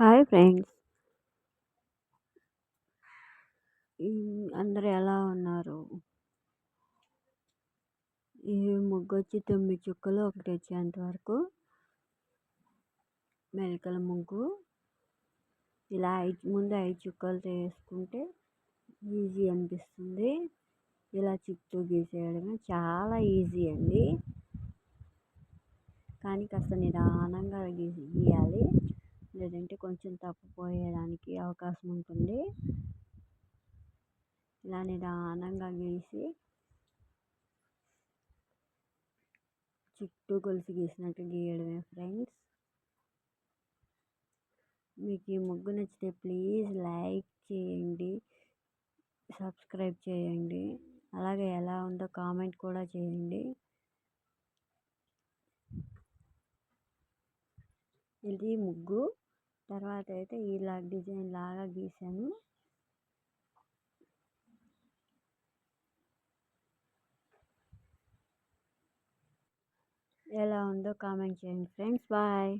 Hi friends. అందరు ఎలా ఉన్నారు? ఈ ముగ్గు వచ్చి తొమ్మిది చుక్కలు ఒకటి వచ్చేంత వరకు మెలకల ముగ్గు. ఇలా ఐదు ముందు ఐదు చుక్కలు వేసుకుంటే ఈజీ అనిపిస్తుంది. ఇలా చుట్టూ గీసేయడమే చాలా ఈజీ అండి. కానీ కాస్త నిదానంగా గీసి గీయాలి. లేదంటే కొంచెం తప్పిపోయేదానికి అవకాశం ఉంటుంది ఇలా నిదానంగా గీసి చుట్టూ గొలుసు గీసినట్టు గీయడమే ఫ్రెండ్స్. మీకు ఈ ముగ్గు నచ్చితే ప్లీజ్ లైక్ చేయండి సబ్స్క్రైబ్ చేయండి అలాగే ఎలా ఉందో కామెంట్ కూడా చేయండి. ఇది ముగ్గు. తర్వాత అయితే ఇలా డిజైన్ లాగా గీసాను. ఎలా ఉందో కామెంట్ చేయండి ఫ్రెండ్స్. బాయ్.